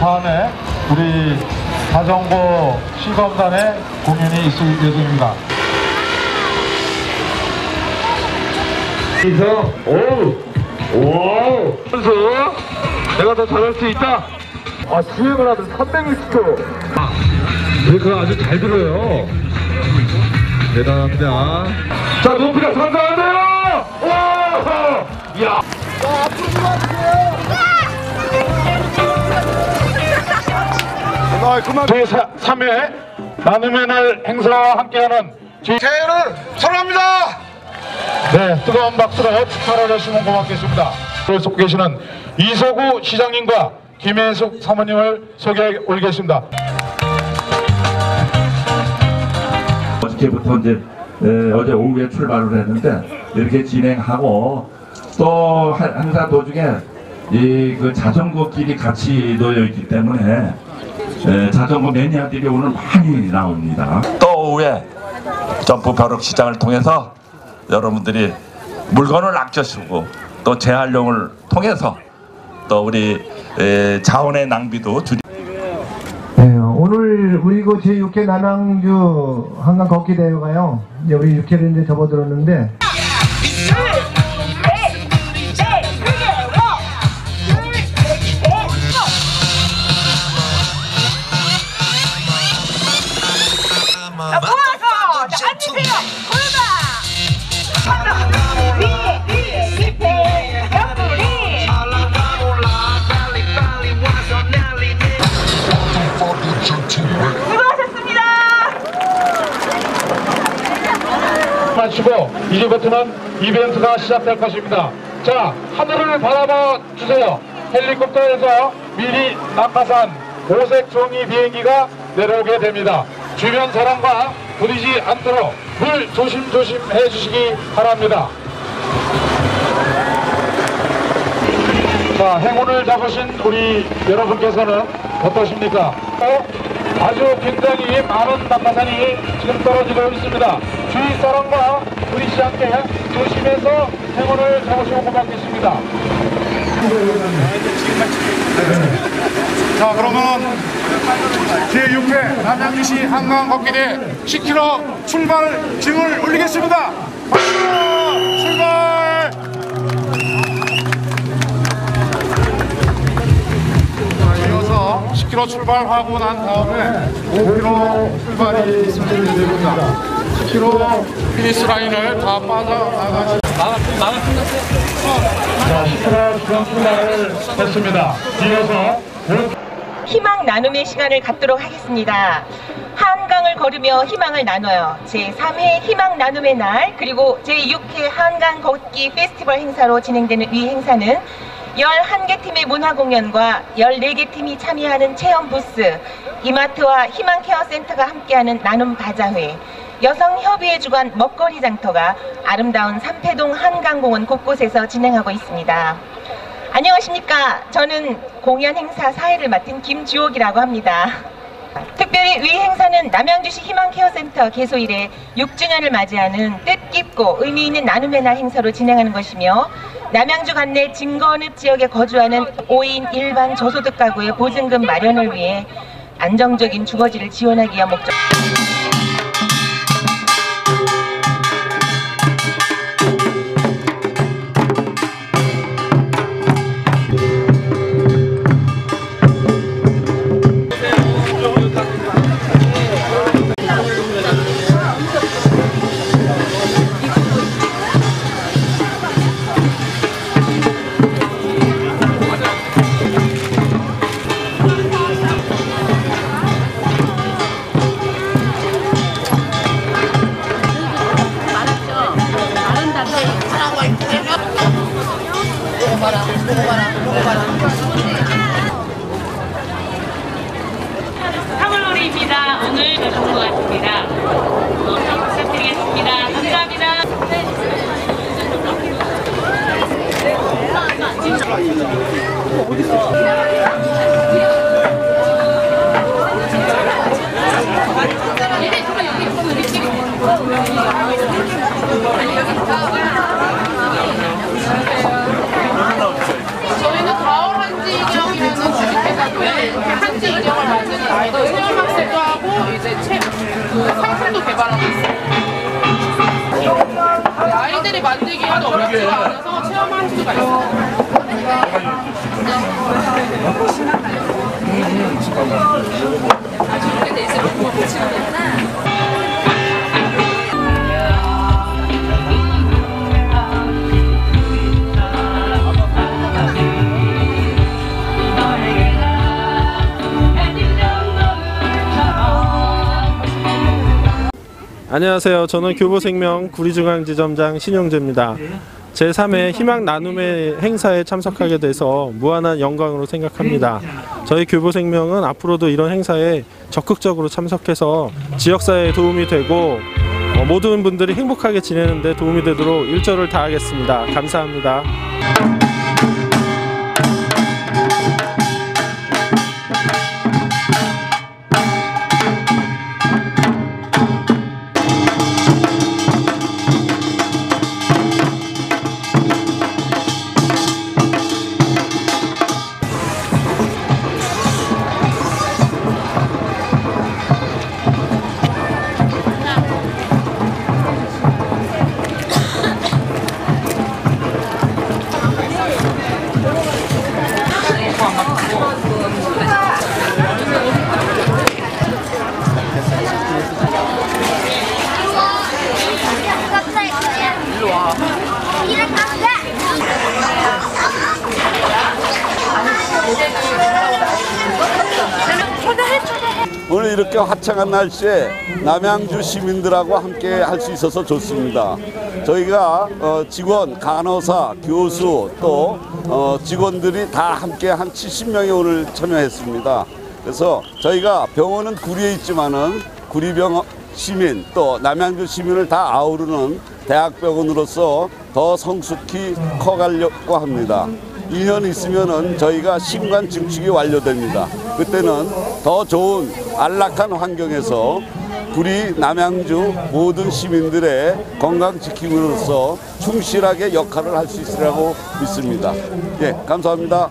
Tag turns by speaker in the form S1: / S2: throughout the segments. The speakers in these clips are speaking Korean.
S1: 9시 반에 우리 자전거 시범단의 공연이 있을 예정입니다. 그래서 오, 와우, 선수 내가 더 잘할 수 있다. 아 수행을 하던 360km. 아, 브레이크가 아주 잘 들어요. 대단합니다. 자 높이가 상당한데요. 와, 야. 제3회 나눔의 날 행사와 함께하는 제...
S2: 새해를 선언합니다.
S1: 네, 뜨거운 박수로 축하를 해주시면 고맙겠습니다. 오늘 속고 계시는 이소구 시장님과 김혜숙 사모님을 소개해 올리겠습니다.
S3: 어저께부터 이제 에, 어제 오후에 출발을 했는데 이렇게 진행하고 또 한- 항상 도중에 이 그 자전거 길이 같이 놓여 있기 때문에 에, 자전거 매니아들이 오늘 많이 나옵니다. 또 오후에 점프 벼룩 시장을 통해서 여러분들이 물건을 아껴쓰고 또 재활용을 통해서 또 우리 에, 자원의 낭비도 줄이
S4: 네, 오늘 우리 그 제6회 남양주 한강 걷기 대회가요. 이제 우리 6회를 이제 접어들었는데
S1: 마치고 이제부터는 이벤트가 시작될 것입니다. 자, 하늘을 바라봐 주세요. 헬리콥터에서 미리 낙하산 오색 종이 비행기가 내려오게 됩니다. 주변 사람과 부딪히지 않도록 늘 조심조심 해주시기 바랍니다. 자, 행운을 잡으신 우리 여러분께서는 어떠십니까? 어? 아주 굉장히 많은 낙하산이 지금 떨어지고 있습니다. 주위 사람과 부딪히지 않게 조심해서 행운을 잡으시면 고맙겠습니다.
S2: 자 그러면 제6회 남양주시 한강 걷기대 10km 출발 짐을 올리겠습니다. 출발! 자, 이어서 10km 출발하고 난 다음에 5km 출발이 있으면 됩니다. 10km 피니스 라인을 다 빠져나가시
S1: 자, 시크라 주간 출발을 했습니다. 이어서
S5: 희망 나눔의 시간을 갖도록 하겠습니다. 한강을 걸으며 희망을 나눠요. 제3회 희망 나눔의 날 그리고 제6회 한강 걷기 페스티벌 행사로 진행되는 이 행사는 11개 팀의 문화 공연과 14개 팀이 참여하는 체험 부스, 이마트와 희망케어센터가 함께하는 나눔 바자회, 여성협의회 주관 먹거리 장터가 아름다운 삼패동 한강공원 곳곳에서 진행하고 있습니다. 안녕하십니까. 저는 공연 행사 사회를 맡은 김주옥이라고 합니다. 특별히 위 행사는 남양주시 희망케어센터 개소 이래 6주년을 맞이하는 뜻깊고 의미 있는 나눔의 날 행사로 진행하는 것이며 남양주 관내 진거읍 지역에 거주하는 5인 일반 저소득 가구의 보증금 마련을 위해 안정적인 주거지를 지원하기 위한 목적
S6: 네, 아이들이 만들기에도 어렵지가 않아서 체험할 수가 있어요.
S7: 안녕하세요. 저는 교보생명 구리중앙지점장 신용재입니다. 제3회 희망 나눔의 행사에 참석하게 돼서 무한한 영광으로 생각합니다. 저희 교보생명은 앞으로도 이런 행사에 적극적으로 참석해서 지역사회에 도움이 되고 어, 모든 분들이 행복하게 지내는데 도움이 되도록 일조를 다하겠습니다. 감사합니다.
S8: 이렇게 화창한 날씨에 남양주 시민들하고 함께 할 수 있어서 좋습니다. 저희가 어, 직원, 간호사, 교수 또 어, 직원들이 다 함께 한 70명이 오늘 참여했습니다. 그래서 저희가 병원은 구리에 있지만은 구리병 시민 또 남양주 시민을 다 아우르는 대학병원으로서 더 성숙히 커가려고 합니다. 2년 있으면은 저희가 신관 증축이 완료됩니다. 그때는 더 좋은 안락한 환경에서 구리 남양주 모든 시민들의 건강 지킴으로써 충실하게 역할을 할 수 있으라고 믿습니다. 예, 감사합니다.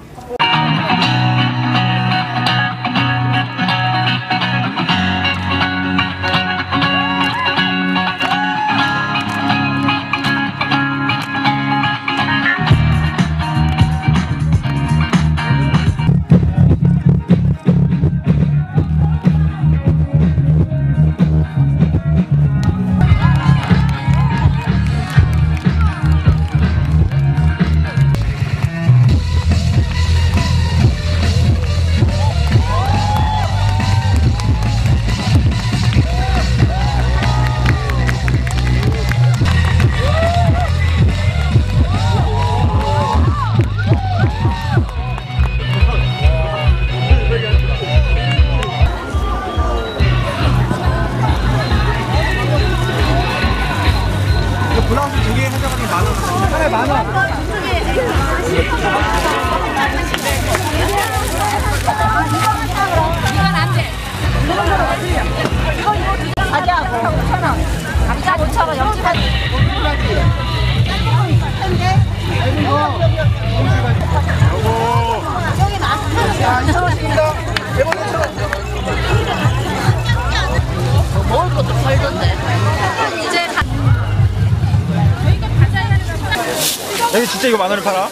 S7: 여기 진짜 이거 만 원에 팔아?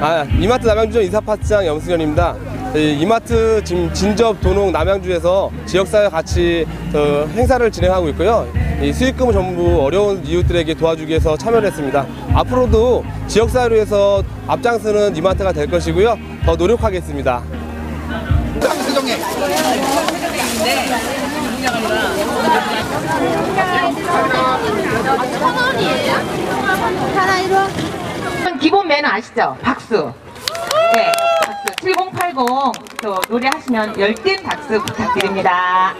S9: 아, 이마트 남양주점 이사파트장 염승현입니다. 이 이마트 지금 진접 도농 남양주에서 지역사회 같이 어, 행사를 진행하고 있고요. 이 수익금을 전부 어려운 이웃들에게 도와주기 위해서 참여를 했습니다. 앞으로도 지역사회를 위해서 앞장서는 이마트가 될 것이고요. 더 노력하겠습니다.
S5: 기본 매너 아시죠? 박수. 네, 박수. 7080또 노래하시면 열띤 박수 부탁드립니다.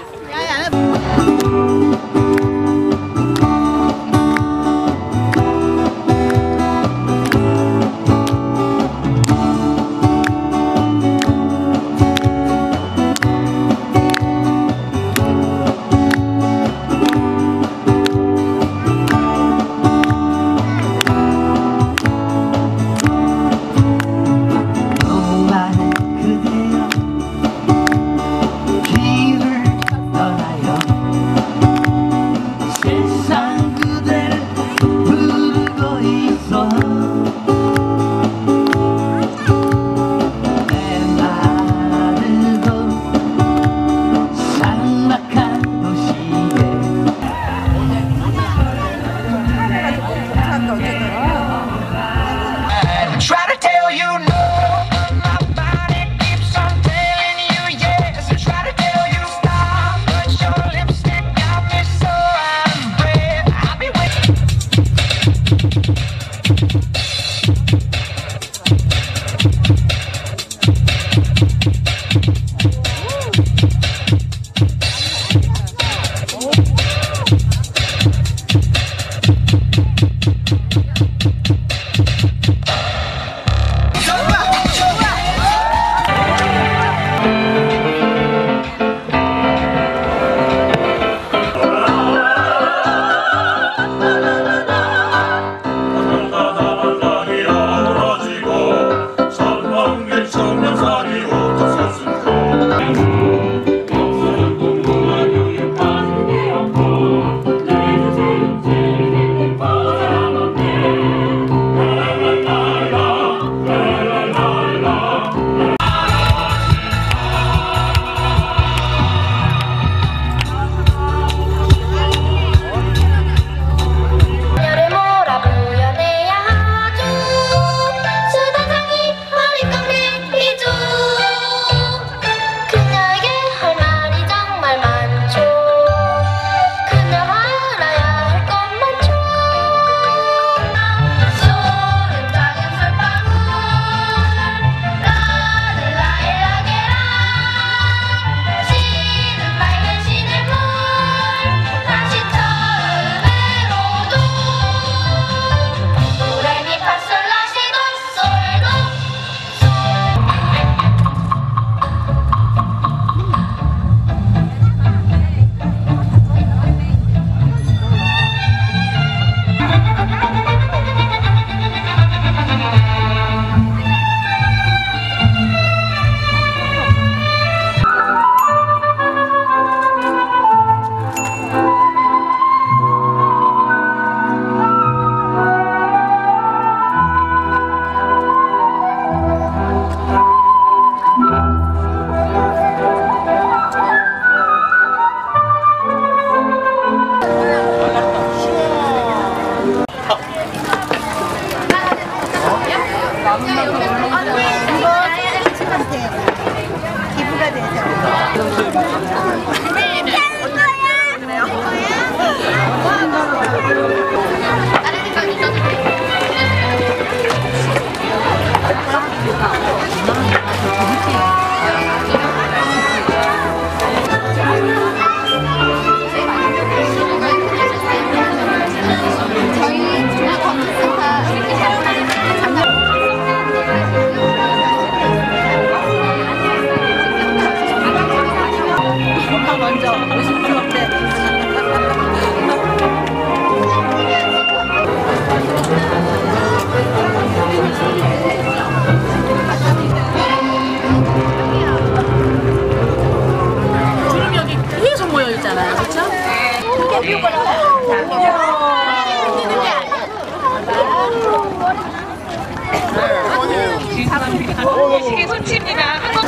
S10: 시계 손칩니다. 한번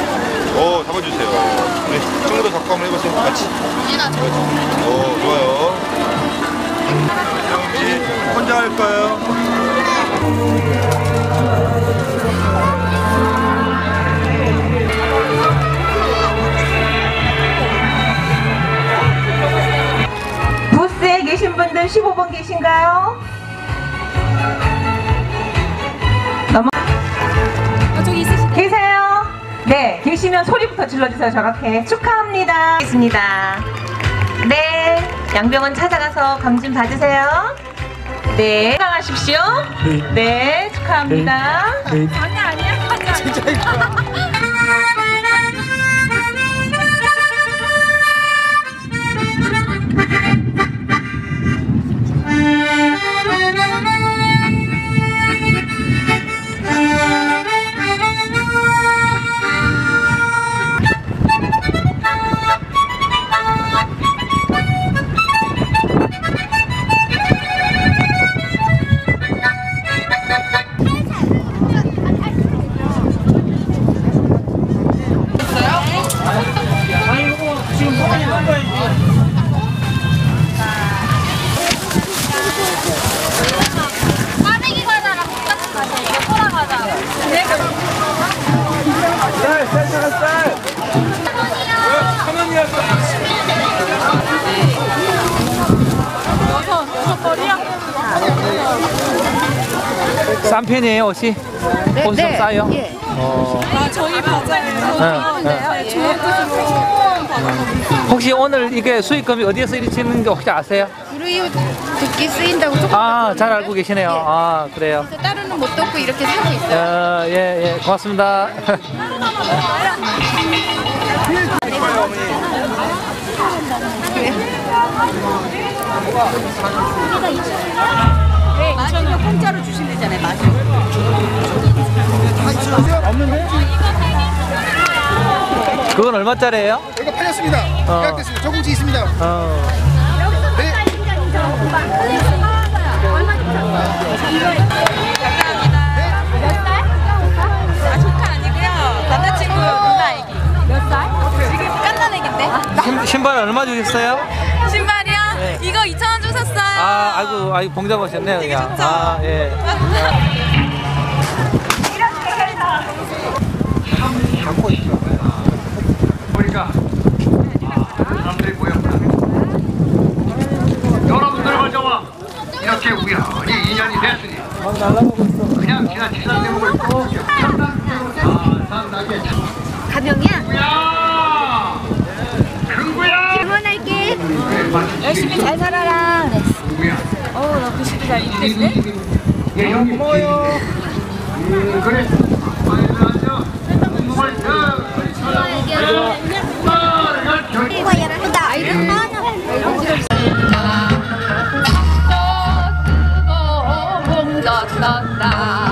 S11: 오 잡아주세요. 우리 친구도 잡고 한번 해보세요. 같이. 오 좋아요. 혹시 혼자 할까요?
S10: 부스에 계신 분들 15번 계신가요? 네, 계시면 소리부터 질러주세요. 저렇게 축하합니다. 있습니다. 네, 양병원 찾아가서 검진 받으세요. 네, 건강하십시오. 네, 축하합니다. 아니야, 아니야. 아니야.
S12: 빠르기
S13: 싼 편이에요 옷이? 옷이 좀 싸요? 어.
S12: 아, 저희 과자예요.
S13: 네,
S12: 예.
S13: 혹시 오늘 이게 수익금이 어디에 쓰이는지 혹시 아세요?
S6: 우리 듣기 쓰인다고 조금
S13: 아잘 알고 계시네요 아 그래요
S6: 그래서 따로는 못 듣고 이렇게 사고 있어요.
S13: 어, 예, 예, 고맙습니다.
S6: 마시면 공짜로 주신대잖아요. 마시면.
S13: 그건 얼마짜리예요?
S14: 이거 팔렸습니다.
S13: 어.
S14: 계약됐습니다. 저공지 있습니다.
S13: 어,
S12: 아, 조카 아니고요. 남자친구 누나 애기. 몇 살? 지금 깐난 애기인데.
S13: 신, 신발 얼마 주셨어요?
S12: 신발
S13: 아, 아이고, 아이고, 봉잡 하셨네요, 그냥. 아, 예.
S15: 보니까 사람들이 모였구나. 여러분들 저와 이렇게 우연히 인연이 됐으니 그냥 지난 지난 대목을 산나게
S6: 가명이야?
S15: 야 큰구야
S6: 응원할게.
S15: 열심히
S6: 잘 살아라. 잘 있겠네?
S15: 예, 형님. 고마워요. 예, 그래. 나